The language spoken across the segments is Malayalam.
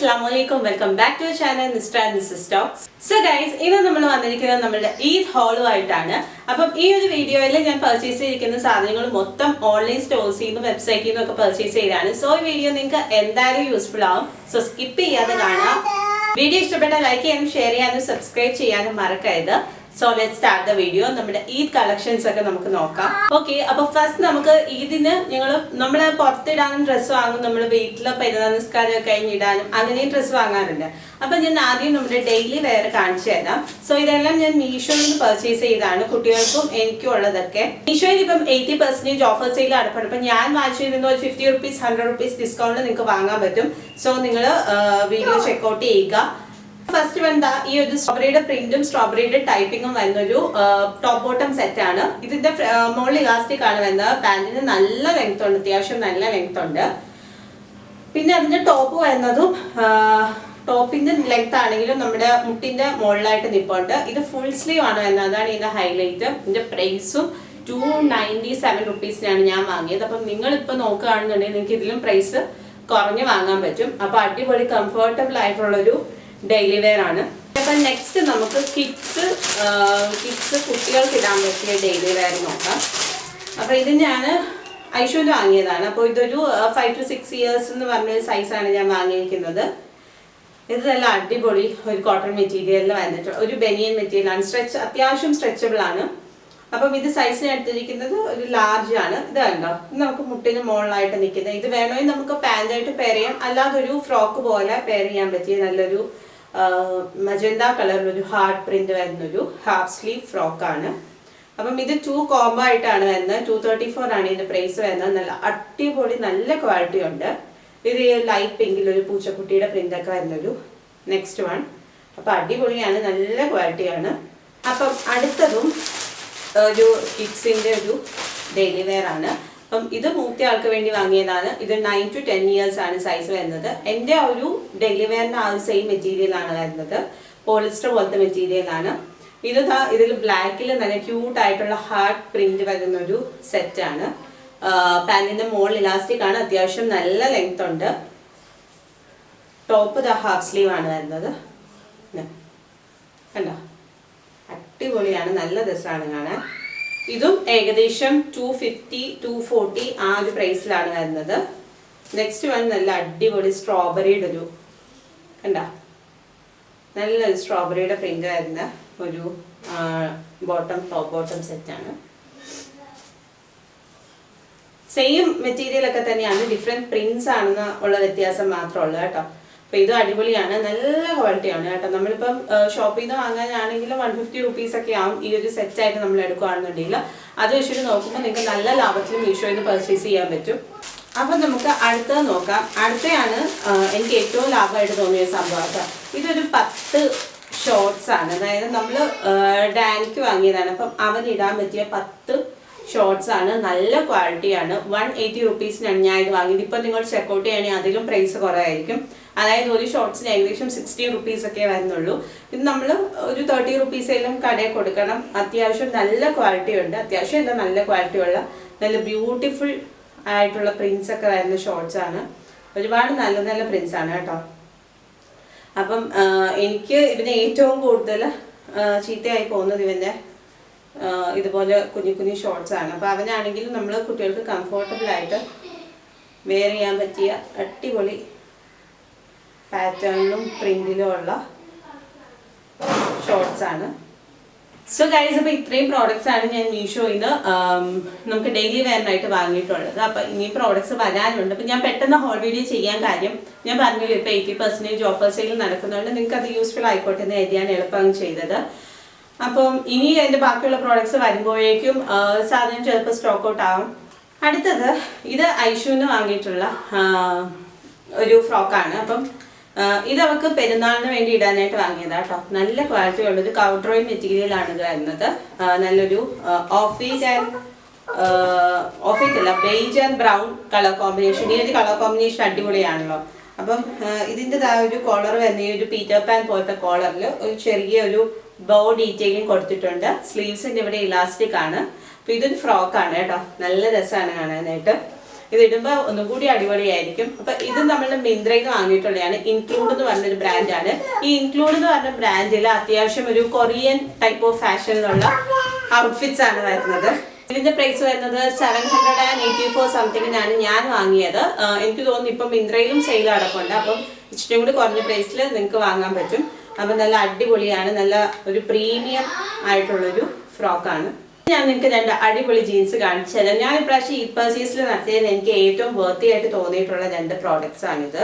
അസ്സാം വലൈക്കും welcome back to channel mister and missus talks. So guys ഇന്ന് നമ്മൾ വന്നിരിക്കുന്നത് നമ്മുടെ ഈദ് ഹോളുമായിട്ടാണ് അപ്പം ഈ ഒരു വീഡിയോയിൽ ഞാൻ പർച്ചേസ് ചെയ്തിരിക്കുന്ന സാധനങ്ങൾ മൊത്തം ഓൺലൈൻ സ്റ്റോഴ്സിൽ നിന്നും വെബ്സൈറ്റിൽ നിന്നൊക്കെ പർച്ചേസ് ചെയ്താണ് സോ ഈ വീഡിയോ നിങ്ങൾക്ക് എന്തായാലും യൂസ്ഫുൾ ആവും. സോ സ്കിപ്പ് ചെയ്യാതെ കാണാം. വീഡിയോ ഇഷ്ടപ്പെട്ടാൽ ലൈക്ക് ചെയ്യാനും ഷെയർ ചെയ്യാനും സബ്സ്ക്രൈബ് ചെയ്യാനും മറക്കരുത്. So let start the video നമ്മുടെ ഈദ് കളക്ഷൻസ് ഒക്കെ നമുക്ക് നോക്കാം. ഓക്കെ അപ്പൊ ഫസ്റ്റ് നമുക്ക് ഈദിന് ഞങ്ങൾ നമ്മൾ പുറത്തിടാനും ഡ്രസ്സ് വാങ്ങും നമ്മൾ വീട്ടിലെ പെരുന്നാൾ നിസ്കാരം കഴിഞ്ഞിടാനും അങ്ങനെയും ഡ്രസ്സ് വാങ്ങാറുണ്ട്. അപ്പൊ ഞാൻ ആദ്യം നമ്മുടെ ഡെയിലി വെയർ കാണിച്ചു തരാം. സോ ഇതെല്ലാം ഞാൻ മീഷോയിൽ നിന്ന് പർച്ചേസ് ചെയ്താണ് കുട്ടികൾക്കും എനിക്കും ഉള്ളതൊക്കെ. മീഷോയിൽ ഇപ്പം എയ്റ്റി പെർസെന്റേജ് ഓഫർ സെയിൽ അടപ്പാണ് അപ്പൊ ഞാൻ വാങ്ങിച്ചിരുന്ന ഒരു fifty rupees hundred rupees discount നിങ്ങൾക്ക് വാങ്ങാൻ പറ്റും. സോ നിങ്ങൾ വീഡിയോ ചെക്കൗട്ട് ചെയ്യുക. ഫസ്റ്റ് എന്താ ഈ ഒരു സ്ട്രോബെറിയുടെ പ്രിന്റും സ്ട്രോബെറിയുടെ ടൈപ്പിങ്ങും വരുന്നൊരു ടോപ്പ് ബോട്ടം സെറ്റ് ആണ്. ഇതിന്റെ മോളിൽ ഇലാസ്റ്റിക് ആണ് വരുന്നത്. പാന്റിന് നല്ല ലെങ്ത് ഉണ്ട്. അത്യാവശ്യം നല്ല ലെങ്ത് ഉണ്ട്. പിന്നെ അതിന്റെ ടോപ്പ് വരുന്നതും ടോപ്പിന്റെ ലെങ്ത് ആണെങ്കിലും നമ്മുടെ മുട്ടിന്റെ മുകളിലായിട്ട് നിപ്പുണ്ട്. ഇത് ഫുൾ സ്ലീവ് ആണ് വരുന്നത്. അതാണ് ഇതിന്റെ ഹൈലൈറ്റ് ഇതിന്റെ പ്രൈസും ടു നയന്റി സെവൻ റുപ്പീസിനാണ് ഞാൻ വാങ്ങിയത്. അപ്പം നിങ്ങൾ ഇപ്പൊ നോക്കുകയാണെന്നുണ്ടെങ്കിൽ നിങ്ങൾക്ക് ഇതിലും പ്രൈസ് കുറഞ്ഞ് വാങ്ങാൻ പറ്റും. അപ്പൊ അടിപൊളി കംഫർട്ടബിൾ ആയിട്ടുള്ളൊരു ഡെയിലി വെയർ ആണ്. അപ്പൊ നെക്സ്റ്റ് നമുക്ക് കിഡ്സ് കിഡ്സ് കുട്ടികൾക്ക് ഇടാൻ പറ്റിയ ഡെയിലി വെയർ നോക്കാം. അപ്പൊ ഇത് ഞാൻ ഐഷുവിന് വാങ്ങിയതാണ്. അപ്പോൾ ഇതൊരു ഫൈവ് ടു സിക്സ് ഇയേഴ്സ് എന്ന് പറഞ്ഞൊരു സൈസാണ് ഞാൻ വാങ്ങിയിരിക്കുന്നത്. ഇത് നല്ല അടിപൊളി ഒരു കോട്ടൺ മെറ്റീരിയലിൽ വന്നിട്ട് ഒരു ബനിയൻ മെറ്റീരിയലാണ് സ്ട്രെച്ച് അത്യാവശ്യം സ്ട്രെച്ചബിൾ ആണ്. അപ്പം ഇത് സൈസിന് എടുത്തിരിക്കുന്നത് ഒരു ലാർജ് ആണ്. ഇത് കണ്ടോ? ഇത് നമുക്ക് മുട്ടിന് മുകളിലായിട്ട് നിൽക്കുന്നത്. ഇത് വേണമെങ്കിൽ നമുക്ക് പാന്റായിട്ട് പെയർ ചെയ്യാം. അല്ലാതൊരു ഫ്രോക്ക് പോലെ പെയർ ചെയ്യാൻ പറ്റിയ നല്ലൊരു മജന്ത കളറിലൊരു ഹാർട്ട് പ്രിന്റ് വരുന്നൊരു ഹാഫ് സ്ലീവ് ഫ്രോക്കാണ് അപ്പം ഇത് ടു കോംബോ ആയിട്ടാണ് വരുന്നത്. ടു തേർട്ടി ഫോർ ആണ് ഇതിന്റെ പ്രൈസ് വരുന്നത്. നല്ല അടിപൊളി നല്ല ക്വാളിറ്റി ഉണ്ട്. ഇത് ലൈറ്റ് പിങ്കിൽ ഒരു പൂച്ചക്കുട്ടിയുടെ പ്രിന്റ് ഒക്കെ വരുന്നൊരു നെക്സ്റ്റ് വൺ അപ്പം അടിപൊളിയാണ് നല്ല ക്വാളിറ്റിയാണ് അപ്പം അടുത്തതും ഒരു കിഡ്സിന്റെ ഒരു ഡെയിലി വെയർ ആണ്. അപ്പം ഇത് മൂത്ത ആൾക്ക് വേണ്ടി വാങ്ങിയതാണ്. ഇത് നയൻ ടു ടെൻ ഇയേഴ്സ് ആണ് സൈസ് വരുന്നത്. എന്റെ ആ ഒരു ഡെയിലി ആ ഒരു സെയിം മെറ്റീരിയൽ ആണ് വരുന്നത്. പോളിസ്റ്റർ പോലത്തെ മെറ്റീരിയൽ ആണ്. ഇത് ഇതിൽ ബ്ലാക്കിൽ നല്ല ക്യൂട്ട് ആയിട്ടുള്ള ഹാർട്ട് പ്രിന്റ് വരുന്ന ഒരു സെറ്റ് ആണ്. പാന്റിന്റെ മോൾ ഇലാസ്റ്റിക് ആണ്. അത്യാവശ്യം നല്ല ലെങ്ത് ഉണ്ട്. ടോപ്പ് ദ ഹാഫ് സ്ലീവ് ആണ് വരുന്നത്. കണ്ടോ? അടിപൊളിയാണ്. നല്ല രസമാണ് കാണാൻ. ഇതും ഏകദേശം ടു ഫിഫ്റ്റി ടു ഫോർട്ടി ആ ഒരു പ്രൈസിലാണ് വരുന്നത്. നെക്സ്റ്റ് വൺ നല്ല അടിപൊളി സ്ട്രോബെറിയുടെ ഒരു കണ്ട? നല്ല സ്ട്രോബെറിയുടെ പ്രിന്റ് വരുന്ന ഒരു ബോട്ടം ടോപ്പ് ബോട്ടം സെറ്റാണ് സെയിം മെറ്റീരിയൽ ഒക്കെ തന്നെയാണ്. ഡിഫറെന്റ് പ്രിന്റ്സ് ആണെന്ന് ഉള്ള വ്യത്യാസം മാത്രമേ ഉള്ളൂ കേട്ടോ. അപ്പൊ ഇത് അടിപൊളിയാണ് നല്ല ക്വാളിറ്റിയാണ് കേട്ടോ. നമ്മളിപ്പം ഷോപ്പിൽ നിന്ന് വാങ്ങാനാണെങ്കിൽ വൺ ഫിഫ്റ്റി റുപ്പീസ് ഒക്കെ ആവും ഈ ഒരു സെറ്റ് ആയിട്ട് നമ്മൾ എടുക്കുകയാണെന്നുണ്ടെങ്കിൽ അത് വെച്ചിട്ട് നോക്കുമ്പോൾ നിങ്ങൾക്ക് നല്ല ലാഭത്തിൽ മീഷോയിൽ നിന്ന് പർച്ചേസ് ചെയ്യാൻ പറ്റും. അപ്പൊ നമുക്ക് അടുത്തത് നോക്കാം. അടുത്തയാണ് എനിക്ക് ഏറ്റവും ലാഭമായിട്ട് തോന്നിയ സംഭവം ഇതൊരു പത്ത് ഷോർട്സ് ആണ്. അതായത് നമ്മൾ ഡാനിക്ക് വാങ്ങിയതാണ്. അപ്പം അവൻ ഇടാൻ പറ്റിയ പത്ത് ഷോർട്സ് ആണ്. നല്ല ക്വാളിറ്റിയാണ് വൺ എയ്റ്റി റുപ്പീസിനാണ് ഞാൻ ഇത് വാങ്ങിയത്. ഇപ്പം നിങ്ങൾ ചെക്കൗട്ട് ചെയ്യുകയാണെങ്കിൽ അതിലും പ്രൈസ് കുറവായിരിക്കും. അതായത് ഒരു ഷോർട്സിന് ഏകദേശം സിക്സ്റ്റി റുപ്പീസ് ഒക്കെ വരുന്നുള്ളൂ. ഇത് നമ്മൾ ഒരു തേർട്ടി റുപ്പീസേലും കടയിൽ കൊടുക്കണം. അത്യാവശ്യം നല്ല ക്വാളിറ്റി ഉണ്ട്. അത്യാവശ്യം എല്ലാം നല്ല ക്വാളിറ്റി ഉള്ള നല്ല ബ്യൂട്ടിഫുൾ ആയിട്ടുള്ള പ്രിൻസ് ഒക്കെ വരുന്ന ഷോർട്സ് ആണ്. ഒരുപാട് നല്ല നല്ല പ്രിൻസ് ആണ് കേട്ടോ. അപ്പം എനിക്ക് ഇതിന് ഏറ്റവും കൂടുതൽ ചീത്തയായി പോകുന്നത് ഇവന്റെ ഇതുപോലെ കുഞ്ഞു കുഞ്ഞു ഷോർട്സ് ആണ്. അപ്പോൾ അവനാണെങ്കിലും നമ്മൾ കുട്ടികൾക്ക് കംഫർട്ടബിൾ ആയിട്ട് വെയർ ചെയ്യാൻ പറ്റിയ അടിപൊളി പാറ്റേണിലും പ്രിന്റിലും ഉള്ള ഷോർട്സ് ആണ്. സോ ഗൈസ് അപ്പോൾ ഇത്രയും പ്രോഡക്റ്റ്സ് ആണ് ഞാൻ മീഷോയിൽ നിന്ന് നമുക്ക് ഡെയിലി വെയറിനായിട്ട് വാങ്ങിയിട്ടുള്ളത്. അപ്പോൾ ഇനി പ്രോഡക്റ്റ്സ് വരാനുണ്ട്. അപ്പോൾ ഞാൻ പെട്ടെന്ന് ഹോൾ വീഡിയോ ചെയ്യാൻ കാര്യം ഞാൻ പറഞ്ഞില്ല ഇപ്പോൾ എയ്റ്റി പെർസെന്റേജ് ഓഫർ സെയിൽ നടക്കുന്നുണ്ട് നിങ്ങൾക്ക് അത് യൂസ്ഫുൾ ആയിക്കോട്ടെ എന്ന് എഴുതിയാണ് എളുപ്പം ചെയ്തത്. അപ്പം ഇനി അതിന്റെ ബാക്കിയുള്ള പ്രോഡക്റ്റ്സ് വരുമ്പോഴേക്കും സാധനം ചിലപ്പോൾ സ്റ്റോക്ക് ഔട്ട് ആവും. അടുത്തത് ഇത് ഐഷുവിന് വാങ്ങിയിട്ടുള്ള ഒരു ഫ്രോക്കാണ് അപ്പം ഇത് അവൾക്ക് പെരുന്നാളിന് വേണ്ടി ഇടാനായിട്ട് വാങ്ങിയതാ കേട്ടോ നല്ല ക്വാളിറ്റി ഉള്ളൊരു കൗഡ്രോയിൻ മെറ്റീരിയലാണ് ഇത് വരുന്നത്. നല്ലൊരു ഓഫീസ് ആൻഡ് ഓഫീസ് അല്ല beige and brown colour combination ഈ ഒരു കളർ കോമ്പിനേഷൻ അടിപൊളിയാണല്ലോ. അപ്പം ആ, ഇതിന്റെ ആ ഒരു കോളർ വരുന്ന ഈ ഒരു പീറ്റർ പാൻ പോലത്തെ കോളറിൽ ഒരു ചെറിയ ഒരു ബോ ഡീറ്റെയിലിംഗ് കൊടുത്തിട്ടുണ്ട്. സ്ലീവ്സിന്റെ ഇവിടെ ഇലാസ്റ്റിക് ആണ്. അപ്പോൾ ഇതൊരു ഫ്രോക്കാണ് കേട്ടോ. നല്ല രസമാണ് കാണാനായിട്ട്. ഇത് ഇടുമ്പോൾ ഒന്നും കൂടി അടിപൊളിയായിരിക്കും. അപ്പൊ ഇത് നമ്മൾ മിന്ത്രയിൽ നിന്ന് വാങ്ങിയിട്ടുള്ളതാണ്. ഇൻക്ലൂഡ് എന്ന് പറഞ്ഞൊരു ബ്രാൻഡാണ് ഈ ഇൻക്ലൂഡ് എന്ന് പറഞ്ഞ ബ്രാൻഡിൽ അത്യാവശ്യം ഒരു കൊറിയൻ ടൈപ്പ് ഓഫ് ഫാഷനിലുള്ള ഔട്ട്ഫിറ്റ്സ് ആണ് വരുന്നത്. ഇതിന്റെ പ്രൈസ് വരുന്നത് seven hundred and eighty four സംതിങ്ങിനാണ് ഞാൻ വാങ്ങിയത്. എനിക്ക് തോന്നുന്നു ഇപ്പം മിന്ത്രയിലും സെയിൽ അടക്കമുണ്ട് അപ്പം ഇച്ചിരി കൂടി കുറഞ്ഞ പ്രൈസിൽ നിങ്ങൾക്ക് വാങ്ങാൻ പറ്റും. അപ്പം നല്ല അടിപൊളിയാണ്. നല്ല ഒരു പ്രീമിയം ആയിട്ടുള്ളൊരു ഫ്രോക്കാണ് ഞാൻ നിങ്ങൾക്ക് രണ്ട് അടിപൊളി ജീൻസ് കാണിച്ചു തരാം. ഞാൻ ഇപ്രാവശ്യം ഈ പർച്ചേസിൽ നടത്തിയത് എനിക്ക് ഏറ്റവും വർത്തി ആയിട്ട് തോന്നിയിട്ടുള്ള രണ്ട് പ്രോഡക്റ്റ്സ് ആണിത്.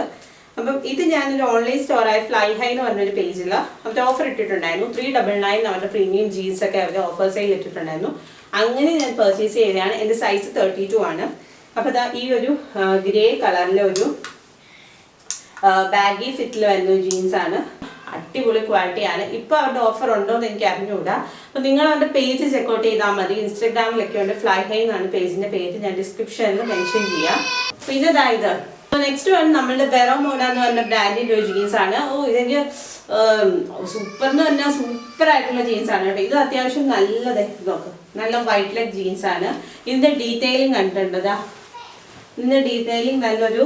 അപ്പം ഇത് ഞാനൊരു ഓൺലൈൻ സ്റ്റോറായ ഫ്ലൈ ഹൈ എന്ന് പറഞ്ഞൊരു പേജിൽ അവരുടെ ഓഫർ ഇട്ടിട്ടുണ്ടായിരുന്നു. ത്രീ ഡബിൾ നയൻ അവരുടെ പ്രീമിയം ജീൻസ് ഒക്കെ അവർ ഓഫർ സെയിൽ ഇട്ടിട്ടുണ്ടായിരുന്നു. അങ്ങനെ ഞാൻ പർച്ചേസ് ചെയ്തതാണ്. എന്റെ സൈസ് തേർട്ടി ടു ആണ്. അപ്പോൾ ഇതാ ഈ ഒരു ഗ്രേ കളറിലെ ഒരു ബാഗി ഫിറ്റിൽ വരുന്ന ജീൻസ് ആണ്. അടിപൊളി ക്വാളിറ്റിയാണ് ഇപ്പൊ അവരുടെ ഓഫർ ഉണ്ടോ എന്ന് എനിക്ക് അറിഞ്ഞുകൂടാ അപ്പോൾ നിങ്ങൾ അവരുടെ പേജ് ചെക്കൗട്ട് ചെയ്താൽ മതി. ഇൻസ്റ്റാഗ്രാമിലൊക്കെ ഉണ്ട്. ഫ്ലൈ ഹൈ എന്നാണ് പേജിന്റെ പേര്. ഞാൻ ഡിസ്ക്രിപ്ഷനിൽ മെൻഷൻ ചെയ്യാം. പിന്നെ ഇതായത് അപ്പോൾ നെക്സ്റ്റ് വൺ നമ്മളുടെ ബെറോമോഡ എന്ന് പറഞ്ഞ ബ്രാൻഡിന്റെ ഒരു ജീൻസ് ആണ്. ഓ ഇതെനിക്ക് സൂപ്പർ എന്ന് പറഞ്ഞാൽ സൂപ്പർ ആയിട്ടുള്ള ജീൻസ് ആണ് കേട്ടോ. ഇത് അത്യാവശ്യം നല്ലത്. നോക്ക് നല്ല വൈറ്റ് ലെഗ് ജീൻസ് ആണ്. ഇതിന്റെ ഡീറ്റെയിലിംഗ് കണ്ടിട്ടുണ്ടതാ ദാ. ഇതിന്റെ ഡീറ്റെയിലിംഗ് നല്ലൊരു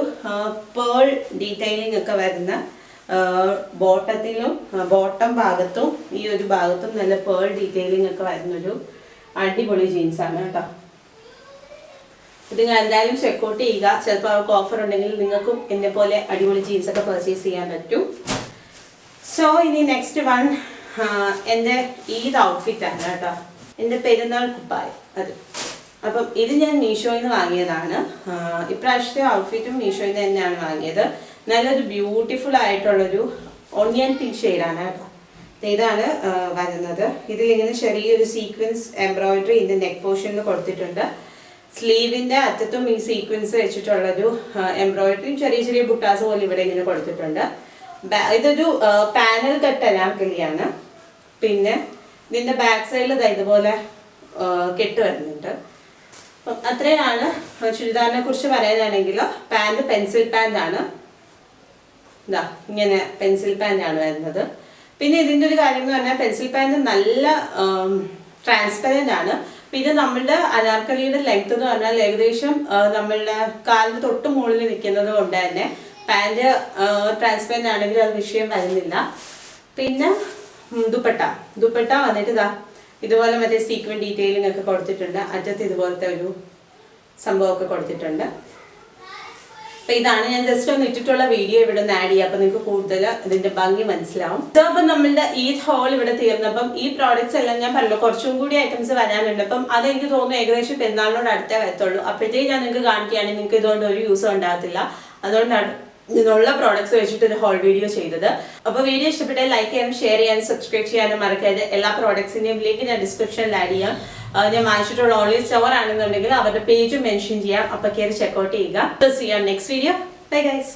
പേൾ ഡീറ്റെയിലിംഗ് ഒക്കെ വരുന്ന ബോട്ടത്തിലും ബോട്ടം ഭാഗത്തും ഈ ഒരു ഭാഗത്തും നല്ല പേൾ ഡീറ്റെയിലിംഗ് ഒക്കെ വരുന്നൊരു അടിപൊളി ജീൻസ് ആണ് കേട്ടോ. ഇത് നിങ്ങൾ എന്തായാലും ചെക്കൗട്ട് ചെയ്യുക. ചിലപ്പോൾ അവർക്ക് ഓഫർ ഉണ്ടെങ്കിൽ നിങ്ങൾക്കും എന്നെ പോലെ അടിപൊളി ജീൻസ് ഒക്കെ പർച്ചേസ് ചെയ്യാൻ പറ്റും. സോ ഇനി നെക്സ്റ്റ് വൺ എന്റെ ഈദ് ഔട്ട്ഫിറ്റ് ആണ് കേട്ടോ. എന്റെ പെരുന്നാൾ കുപ്പായം അത്. അപ്പം ഇത് ഞാൻ മീഷോയിൽ നിന്ന് വാങ്ങിയതാണ്. ഇപ്രാവശ്യത്തെ ഔട്ട്ഫിറ്റും മീഷോയിൽ നിന്ന് തന്നെയാണ് വാങ്ങിയത്. നല്ലൊരു ബ്യൂട്ടിഫുൾ ആയിട്ടുള്ളൊരു ഓണിയൻ പിങ്ക് ഷെയ്ഡാണ് കേട്ടോ. ഇതാണ് വരുന്നത്. ഇതിലിങ്ങനെ ചെറിയൊരു സീക്വൻസ് എംബ്രോയിഡറി ഇതിന്റെ നെക്ക് പോർഷനിൽ കൊടുത്തിട്ടുണ്ട്. സ്ലീവിന്റെ അറ്റത്തും ഈ സീക്വൻസ് വെച്ചിട്ടുള്ളൊരു എംബ്രോയിഡറിയും ചെറിയ ചെറിയ ബുട്ടാസ് പോലെ ഇവിടെ ഇങ്ങനെ കൊടുത്തിട്ടുണ്ട്. ഇതൊരു പാനൽ കട്ട് അനാർക്കലിയാണ് പിന്നെ ഇതിന്റെ ബാക്ക് സൈഡിൽ ഇതാ ഇതുപോലെ കെട്ട് വരുന്നുണ്ട്. അത്രയാണ്. ചുരിദാറിനെ കുറിച്ച് പറയാനാണെങ്കിൽ പാന്റ് പെൻസിൽ പാന്റ് ആണ്. ഇതാ ഇങ്ങനെ പെൻസിൽ പാന്റ് ആണ് വരുന്നത്. പിന്നെ ഇതിന്റെ ഒരു കാര്യം എന്ന് പറഞ്ഞാൽ പെൻസിൽ പാന്റ് നല്ല ട്രാൻസ്പെറന്റ് ആണ്. പിന്നെ നമ്മളുടെ അനാർക്കലിയുടെ ലെങ്ത് എന്ന് പറഞ്ഞാൽ ഏകദേശം നമ്മളുടെ കാലിന് തൊട്ട് മുകളിൽ നിൽക്കുന്നത് കൊണ്ട് തന്നെ പാന്റ് ട്രാൻസ്പെറന്റ് ആണെങ്കിൽ അത് വിഷയം വരുന്നില്ല. പിന്നെ ദുപ്പട്ട. ദുപ്പട്ട വന്നിട്ട് ഇതാ ഇതുപോലെ മറ്റേ സീക്വൻ ഡീറ്റെയിലിംഗ് ഒക്കെ കൊടുത്തിട്ടുണ്ട്. അറ്റത്ത് ഇതുപോലത്തെ ഒരു സംഭവമൊക്കെ കൊടുത്തിട്ടുണ്ട്. അപ്പൊ ഇതാണ് ഞാൻ ജസ്റ്റ് ഒന്ന് ഇട്ടിട്ടുള്ള വീഡിയോ ഇവിടെ നിന്ന് ആഡ് ചെയ്യാം. അപ്പൊ നിങ്ങൾക്ക് കൂടുതൽ ഇതിന്റെ ഭംഗി മനസ്സിലാവും. സോ അപ്പൊ നമ്മളുടെ ഈ ഹോൾ ഇവിടെ തീർന്നപ്പം ഈ പ്രോഡക്ട്സ് എല്ലാം ഞാൻ പറഞ്ഞു കുറച്ചും കൂടി ഐറ്റംസ് വരാനുണ്ട്. അപ്പം അത് എനിക്ക് തോന്നുന്നു ഏകദേശം പെരുന്നാളിനോട് അടുത്തേ വരത്തുള്ളൂ. അപ്പോഴത്തേക്ക് ഞാൻ നിങ്ങൾക്ക് കാണിക്കുകയാണെങ്കിൽ നിങ്ങൾക്ക് ഇതുകൊണ്ട് ഒരു യൂസും ഉണ്ടാകത്തില്ല. അതുകൊണ്ടാണ് ഇതിനുള്ള പ്രോഡക്ട്സ് വെച്ചിട്ട് ഒരു ഹോൾ വീഡിയോ ചെയ്തത്. അപ്പോൾ വീഡിയോ ഇഷ്ടപ്പെട്ടാൽ ലൈക്ക് ചെയ്യാനും ഷെയർ ചെയ്യാനും സബ്സ്ക്രൈബ് ചെയ്യാനും മറക്കരുത്. എല്ലാ പ്രോഡക്ട്സിന്റെയും ലിങ്ക് ഞാൻ ഡിസ്ക്രിപ്ഷനിൽ ആഡ് ചെയ്യാം. ഞാൻ വാങ്ങിച്ചിട്ടുള്ള ഓൺലൈൻ സ്റ്റോർ ആണെന്നുണ്ടെങ്കിൽ അവരുടെ പേജും മെൻഷൻ ചെയ്യാം. അപ്പോൾ കയറി ചെക്കൗട്ട് ചെയ്യുക. Next video bye guys